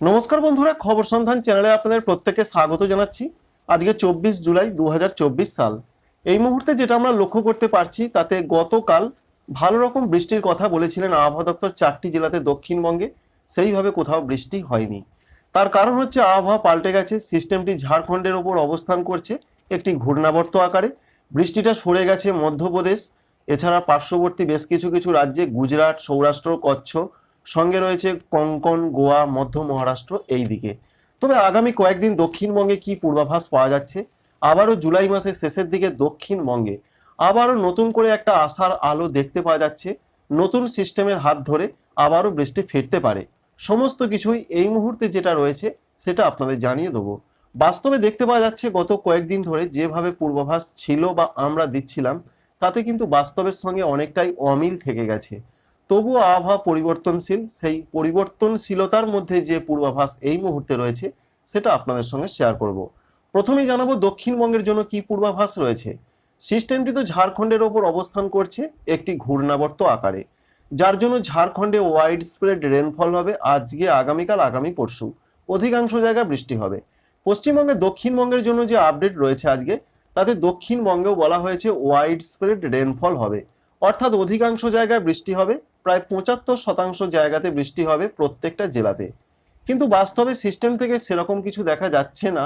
নমস্কার বন্ধুরা, খবর সন্ধান চ্যানেলে আপনাদের প্রত্যেককে স্বাগত জানাচ্ছি। আজকে চব্বিশ জুলাই দু হাজার চব্বিশ সাল। এই মুহূর্তে যেটা আমরা লক্ষ্য করতে পারছি, তাতে গতকাল ভালো রকম বৃষ্টির কথা বলেছিলেন আবহাওয়া দপ্তর চারটি জেলাতে দক্ষিণবঙ্গে। সেইভাবে কোথাও বৃষ্টি হয়নি। তার কারণ হচ্ছে, আবহাওয়া পাল্টে গেছে, সিস্টেমটি ঝাড়খণ্ডের ওপর অবস্থান করছে একটি ঘূর্ণাবর্ত আকারে। বৃষ্টিটা সরে গেছে মধ্যপ্রদেশ, এছাড়া পার্শ্ববর্তী বেশ কিছু কিছু রাজ্যে, গুজরাট, সৌরাষ্ট্র, কচ্ছ সঙ্গে রয়েছে কঙ্কন, গোয়া, মধ্য মহারাষ্ট্র এই দিকে। তবে আগামী কয়েকদিন দক্ষিণবঙ্গে কি পূর্বাভাস পাওয়া যাচ্ছে? আবারও জুলাই মাসের শেষের দিকে দক্ষিণবঙ্গে। আবারও নতুন করে একটা আশার আলো দেখতে পাওয়া যাচ্ছে। নতুন সিস্টেমের হাত ধরে আবারও বৃষ্টি ফিরতে পারে। সমস্ত কিছুই এই মুহূর্তে যেটা রয়েছে, সেটা আপনাদের জানিয়ে দেবো। বাস্তবে দেখতে পাওয়া যাচ্ছে, গত কয়েকদিন ধরে যেভাবে পূর্বাভাস ছিল বা আমরা দিচ্ছিলাম, তাতে কিন্তু বাস্তবের সঙ্গে অনেকটাই অমিল থেকে গেছে। তবুও আবহাওয়া পরিবর্তনশীল, সেই পরিবর্তনশীলতার মধ্যে যে পূর্বাভাস এই মুহূর্তে রয়েছে, সেটা আপনাদের সঙ্গে শেয়ার করব। প্রথমেই জানাব দক্ষিণবঙ্গের জন্য কি পূর্বাভাস রয়েছে। সিস্টেমটি তো ঝাড়খণ্ডের ওপর অবস্থান করছে, একটি ঘূর্ণাবর্ত আকারে। যার জন্য ঝাড়খণ্ডে ওয়াইড স্প্রেড রেনফল হবে আজকে, আগামীকাল, আগামী পরশু। অধিকাংশ জায়গায় বৃষ্টি হবে। পশ্চিমবঙ্গে দক্ষিণবঙ্গের জন্য যে আপডেট রয়েছে আজকে, তাতে দক্ষিণবঙ্গেও বলা হয়েছে ওয়াইড স্প্রেড রেনফল হবে। অর্থাৎ অধিকাংশ জায়গায় বৃষ্টি হবে। প্রায় পঁচাত্তর শতাংশ জায়গাতে বৃষ্টি হবে প্রত্যেকটা জেলাতে। কিন্তু বাস্তবে সিস্টেম থেকে সেরকম কিছু দেখা যাচ্ছে না।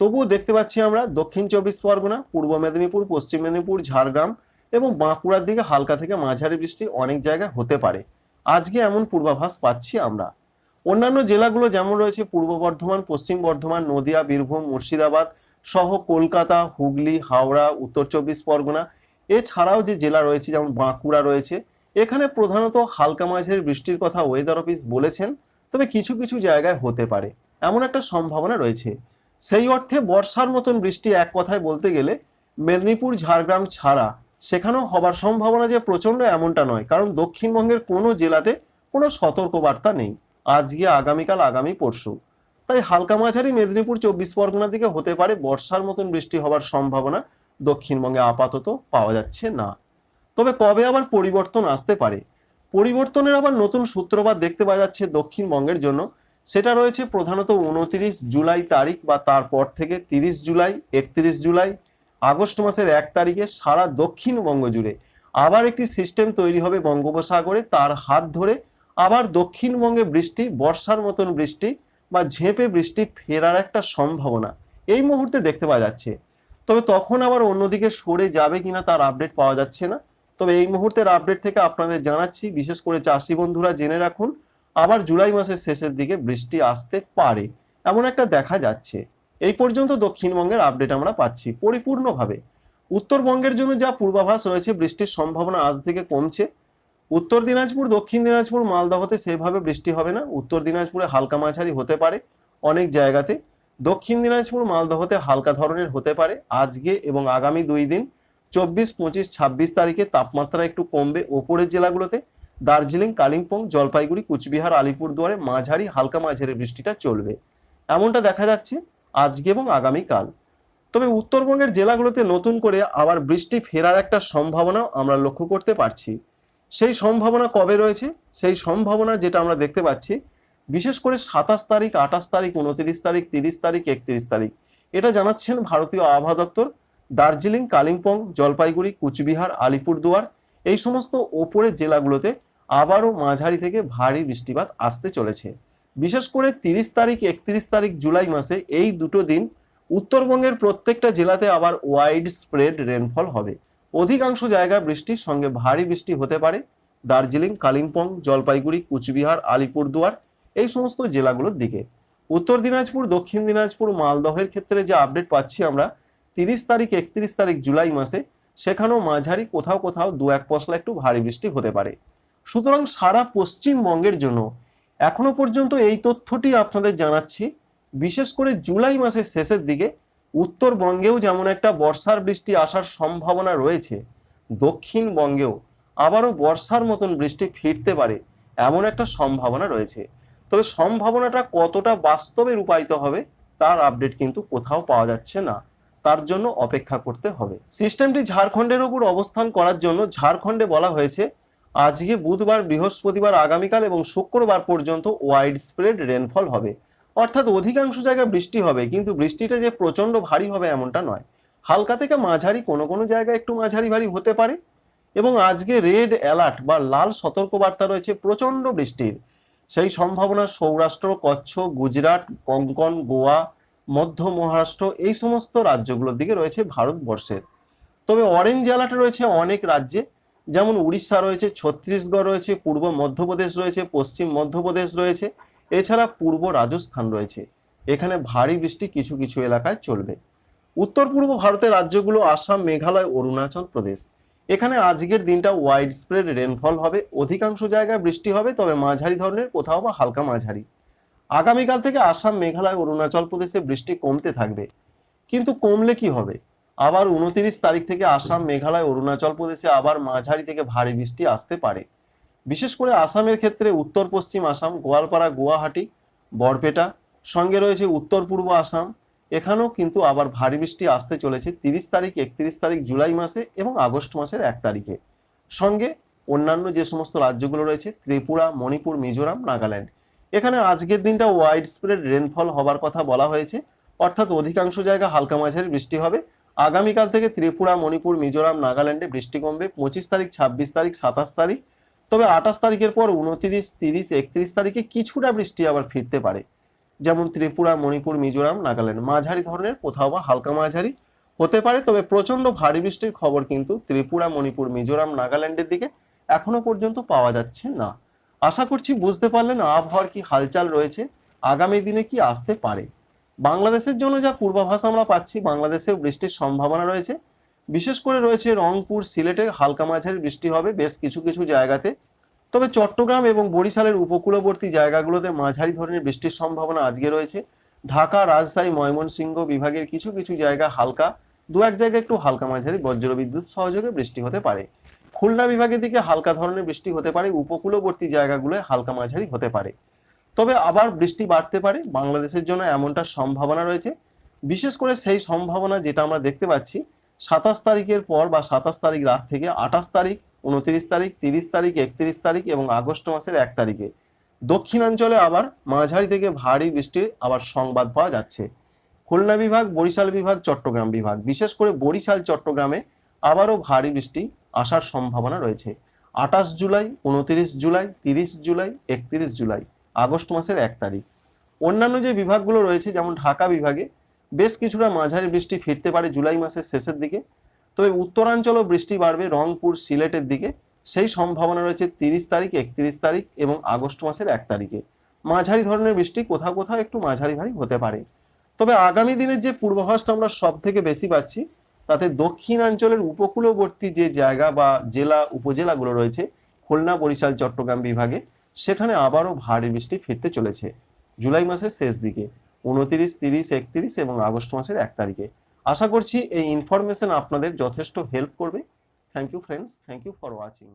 তবুও দেখতে পাচ্ছি আমরা দক্ষিণ চব্বিশ পরগনা, পূর্ব মেদিনীপুর, পশ্চিম মেদিনীপুর, ঝাড়গ্রাম এবং বাঁকুড়ার দিকে হালকা থেকে মাঝারি বৃষ্টি অনেক জায়গায় হতে পারে। আজকে এমন পূর্বাভাস পাচ্ছি আমরা। অন্যান্য জেলাগুলো যেমন রয়েছে পূর্ব বর্ধমান, পশ্চিম বর্ধমান, নদিয়া, বীরভূম, মুর্শিদাবাদ সহ কলকাতা, হুগলি, হাওড়া, উত্তর চব্বিশ পরগনা। এছাড়াও যে জেলা রয়েছে যেমন বাঁকুড়া রয়েছে এখানে প্রধানত হালকা মাঝের বৃষ্টির কথা ওয়েদার অফিস বলেছেন, তবে কিছু কিছু জায়গায় হতে পারে। এমন একটা সম্ভাবনা রয়েছে। সেই অর্থে বর্ষার মতন বৃষ্টি এক কথায় বলতে গেলে মেদিনীপুর, ঝাড়গ্রাম ছাড়া সেখানেও হবার সম্ভাবনা যে প্রচণ্ড এমনটা নয়, কারণ দক্ষিণবঙ্গের কোনো জেলাতে কোনো সতর্কবার্তা নেই। আজকে আগামীকাল, আগামী পরশু। তাই হালকা মাঝারি মেদিনীপুর, চব্বিশ পরগনা দিকে হতে পারে বর্ষার মতন বৃষ্টি হবার সম্ভাবনা। দক্ষিণবঙ্গে আপাতত পাওয়া যাচ্ছে না। তবে কবে আবার পরিবর্তন আসতে পারে? পরিবর্তনের আবার নতুন সূত্রপাত দেখতে পাওয়া যাচ্ছে দক্ষিণবঙ্গের জন্য। সেটা রয়েছে প্রধানত উনতিরিশ জুলাই তারিখ বা তারপর থেকে তিরিশ জুলাই, একত্রিশ জুলাই, আগস্ট মাসের এক তারিখে সারা দক্ষিণবঙ্গ জুড়ে। আবার একটি সিস্টেম তৈরি হবে বঙ্গোপসাগরে, তার হাত ধরে আবার দক্ষিণবঙ্গে বৃষ্টি, বর্ষার মতন বৃষ্টি বা ঝেঁপে বৃষ্টি ফেরার একটা সম্ভাবনা। এই মুহূর্তে দেখতে পাওয়া যাচ্ছে। তবে তখন আবার অন্যদিকে সরে যাবে কিনা তার আপডেট পাওয়া যাচ্ছে না। তবে এই মুহূর্তের আপডেট থেকে আপনাদের জানাচ্ছি, বিশেষ করে চাষি বন্ধুরা জেনে রাখুন, আবার জুলাই মাসের শেষের দিকে বৃষ্টি আসতে পারে। এমন একটা দেখা যাচ্ছে। এই পর্যন্ত দক্ষিণবঙ্গের আপডেট আমরা পাচ্ছি পরিপূর্ণভাবে। উত্তরবঙ্গের জন্য যা পূর্বাভাস রয়েছে, বৃষ্টির সম্ভাবনা আজ থেকে কমছে। উত্তর দিনাজপুর, দক্ষিণ দিনাজপুর, মালদহতে সেভাবে বৃষ্টি হবে না। উত্তর দিনাজপুরে হালকা মাঝারি হতে পারে অনেক জায়গাতে। দক্ষিণ দিনাজপুর, মালদহতে হালকা ধরনের হতে পারে আজকে এবং আগামী দুই দিন। চব্বিশ, পঁচিশ, ছাব্বিশ তারিখে তাপমাত্রা একটু কমবে ওপরের জেলাগুলোতে। দার্জিলিং, কালিম্পং, জলপাইগুড়ি, কুচবিহার, আলিপুরদুয়ারে, মাঝারি, হালকা মাঝারি বৃষ্টিটা চলবে। এমনটা দেখা যাচ্ছে আজকে এবং আগামীকাল তবে উত্তরবঙ্গের জেলাগুলোতে নতুন করে আবার বৃষ্টি ফেরার একটা সম্ভাবনা আমরা লক্ষ্য করতে পারছি। সেই সম্ভাবনা কবে রয়েছে? সেই সম্ভাবনা যেটা আমরা দেখতে পাচ্ছি, বিশেষ করে সাতাশ তারিখ, আঠাশ তারিখ, উনত্রিশ তারিখ, তিরিশ তারিখ, একত্রিশ তারিখ। এটা জানাচ্ছেন ভারতীয় আবহাওয়া দপ্তর। দার্জিলিং, কালিম্পং, জলপাইগুড়ি, কুচবিহার, আলিপুরদুয়ার, এই সমস্ত ওপরের জেলাগুলোতে আবারও মাঝারি থেকে ভারী বৃষ্টিপাত আসতে চলেছে। বিশেষ করে তিরিশ তারিখ, একত্রিশ তারিখ জুলাই মাসে এই দুটো দিন উত্তরবঙ্গের প্রত্যেকটা জেলাতে আবার ওয়াইড স্প্রেড রেনফল হবে। অধিকাংশ জায়গায় বৃষ্টির সঙ্গে ভারী বৃষ্টি হতে পারে। দার্জিলিং, কালিম্পং, জলপাইগুড়ি, কুচবিহার, আলিপুরদুয়ার, এই সমস্ত জেলাগুলোর দিকে। উত্তর দিনাজপুর, দক্ষিণ দিনাজপুর, মালদহের ক্ষেত্রে যে আপডেট পাচ্ছি আমরা তিরিশ তারিখ, একত্রিশ তারিখ জুলাই মাসে সেখানেও মাঝারি কোথাও কোথাও দু এক পশলা একটু ভারী বৃষ্টি হতে পারে। সুতরাং সারা পশ্চিমবঙ্গের জন্য এখনও পর্যন্ত এই তথ্যটি আপনাদের জানাচ্ছি। বিশেষ করে জুলাই মাসের শেষের দিকে উত্তরবঙ্গেও যেমন একটা বর্ষার বৃষ্টি আসার সম্ভাবনা রয়েছে, দক্ষিণবঙ্গেও আবারও বর্ষার মতন বৃষ্টি ফিরতে পারে এমন একটা সম্ভাবনা রয়েছে। তবে সম্ভাবনাটা কতটা বাস্তবে রূপায়িত হবে তার আপডেট কিন্তু কোথাও পাওয়া যাচ্ছে না। তার জন্য অপেক্ষা করতে হবে। সিস্টেমটি ঝাড়খণ্ডের উপর অবস্থান করার জন্য ঝাড়খণ্ডে বলা হয়েছে, আজকে বুধবার, বৃহস্পতিবার, আগামীকাল এবং শুক্রবার পর্যন্ত ওয়াইড স্প্রেড রেনফল হবে। অর্থাৎ অধিকাংশ জায়গায় বৃষ্টি হবে, কিন্তু বৃষ্টিটা যে প্রচণ্ড ভারী হবে এমনটা নয়। হালকা থেকে মাঝারি, কোনো কোনো জায়গায় একটু মাঝারি ভারী হতে পারে এবং আজকে রেড অ্যালার্ট বা লাল সতর্কবার্তা রয়েছে প্রচণ্ড বৃষ্টির। সেই সম্ভাবনা সৌরাষ্ট্র, কচ্ছ, গুজরাট, কঙ্কন, গোয়া মধ্য মহারাষ্ট্র, এই সমস্ত রাজ্যগুলোর দিকে রয়েছে ভারতবর্ষের। তবে অরেঞ্জ অ্যালার্ট রয়েছে অনেক রাজ্যে। যেমন উড়িষ্যা রয়েছে, ছত্তিশগড় রয়েছে, পূর্ব মধ্যপ্রদেশ রয়েছে, পশ্চিম মধ্যপ্রদেশ রয়েছে, এছাড়া পূর্ব রাজস্থান রয়েছে। এখানে ভারী বৃষ্টি কিছু কিছু এলাকায় চলবে। উত্তর পূর্ব ভারতের রাজ্যগুলো আসাম, মেঘালয়, অরুণাচল প্রদেশ। এখানে আজকের দিনটা ওয়াইড স্প্রেড রেনফল হবে। অধিকাংশ জায়গায় বৃষ্টি হবে, তবে মাঝারি ধরনের কোথাও বা হালকা মাঝারি। আগামীকাল থেকে আসাম, মেঘালয়, অরুণাচল প্রদেশে বৃষ্টি কমতে থাকবে। কিন্তু কমলে কি হবে? আবার উনতিরিশ তারিখ থেকে আসাম, মেঘালয়, অরুণাচল প্রদেশে আবার মাঝারি থেকে ভারী বৃষ্টি আসতে পারে। বিশেষ করে আসামের ক্ষেত্রে উত্তর পশ্চিম আসাম, গোয়ালপাড়া, গুয়াহাটি, বরপেটা, সঙ্গে রয়েছে উত্তর পূর্ব আসাম। এখানেও কিন্তু আবার ভারী বৃষ্টি আসতে চলেছে তিরিশ তারিখ, একত্রিশ তারিখ জুলাই মাসে এবং আগস্ট মাসের এক তারিখে। সঙ্গে অন্যান্য যে সমস্ত রাজ্যগুলো রয়েছে, ত্রিপুরা, মণিপুর, মিজোরাম, নাগাল্যান্ড। এখানে আজকের দিনটা ওয়াইড স্প্রেড রেনফল হবার কথা বলা হয়েছে। অর্থাৎ অধিকাংশ জায়গা হালকা মাঝারি বৃষ্টি হবে। আগামীকাল থেকে ত্রিপুরা, মণিপুর, মিজোরাম, নাগাল্যান্ডে বৃষ্টি কমবে। পঁচিশ তারিখ, ছাব্বিশ তারিখ, সাতাশ তারিখ। তবে আঠাশ তারিখের পর উনতিরিশ, তিরিশ, একত্রিশ তারিখে কিছুটা বৃষ্টি আবার ফিরতে পারে। যেমন ত্রিপুরা, মণিপুর, মিজোরাম, নাগাল্যান্ড। মাঝারি ধরনের, কোথাও বা হালকা মাঝারি হতে পারে। তবে প্রচণ্ড ভারী বৃষ্টির খবর কিন্তু ত্রিপুরা, মণিপুর, মিজোরাম, নাগাল্যান্ডের দিকে এখনও পর্যন্ত পাওয়া যাচ্ছে না। আশা করছি বুঝতে পারলেন আবহাওয়ার কি হালচাল রয়েছে। আগামী দিনে কি আসতে পারে। বাংলাদেশের জন্য যা পূর্বাভাস আমরা পাচ্ছি, বাংলাদেশেও বৃষ্টির সম্ভাবনা রয়েছে। বিশেষ করে রয়েছে রংপুর, সিলেটে হালকা মাঝারি বৃষ্টি হবে বেশ কিছু কিছু জায়গাতে। তবে চট্টগ্রাম এবং বরিশালের উপকূলবর্তী জায়গাগুলোতে মাঝারি ধরনের বৃষ্টির সম্ভাবনা আজকে রয়েছে। ঢাকা, রাজশাহী, ময়মনসিংহ বিভাগের কিছু কিছু জায়গা হালকা, দু এক জায়গায় একটু হালকা মাঝারি বজ্রবিদ্যুৎ সহযোগে বৃষ্টি হতে পারে। খুলনা বিভাগের দিকে হালকা ধরনের বৃষ্টি হতে পারে, উপকূলবর্তী জায়গাগুলোয় হালকা মাঝারি হতে পারে। তবে আবার বৃষ্টি বাড়তে পারে, বাংলাদেশের জন্য এমনটা সম্ভাবনা রয়েছে। বিশেষ করে সেই সম্ভাবনা যেটা আমরা দেখতে পাচ্ছি, সাতাশ তারিখের পর বা সাতাশ তারিখ রাত থেকে আঠাশ তারিখ, উনত্রিশ তারিখ, তিরিশ তারিখ, একত্রিশ তারিখ এবং আগস্ট মাসের এক তারিখে। দক্ষিণাঞ্চলে আবার মাঝারি থেকে ভারী বৃষ্টির আবার সংবাদ পাওয়া যাচ্ছে। খুলনা বিভাগ, বরিশাল বিভাগ, চট্টগ্রাম বিভাগ। বিশেষ করে বরিশাল, চট্টগ্রামে আবারও ভারী বৃষ্টি আসার সম্ভাবনা রয়েছে। আঠাশ জুলাই, উনত্রিশ জুলাই, তিরিশ জুলাই, একত্রিশ জুলাই, আগস্ট মাসের এক তারিখ। অন্যান্য যে বিভাগগুলো রয়েছে, যেমন ঢাকা বিভাগে, বেশ কিছুটা মাঝারি বৃষ্টি ফিরতে পারে জুলাই মাসের শেষের দিকে। তবে উত্তরাঞ্চলও বৃষ্টি বাড়বে রংপুর সিলেটের দিকে। সেই সম্ভাবনা রয়েছে তিরিশ তারিখ, একত্রিশ তারিখ এবং আগস্ট মাসের এক তারিখে। মাঝারি ধরনের বৃষ্টি কোথাও কোথাও একটু মাঝারি ভারী হতে পারে। তবে আগামী দিনের যে পূর্বাভাসটা আমরা সব থেকে বেশি পাচ্ছি তাতে দক্ষিণাঞ্চলের উপকূলবর্তী যে জায়গা বা জেলা উপজেলাগুলো রয়েছে, খুলনা, বরিশাল, চট্টগ্রাম বিভাগে, সেখানে আবারও ভারী বৃষ্টি ফিরতে চলেছে। জুলাই মাসের শেষ দিকে, উনতিরিশ, তিরিশ, একত্রিশ এবং আগস্ট মাসের এক তারিখে। আশা করছি এই ইনফরমেশন আপনাদের যথেষ্ট হেল্প করবে। Thank you friends thank you for watching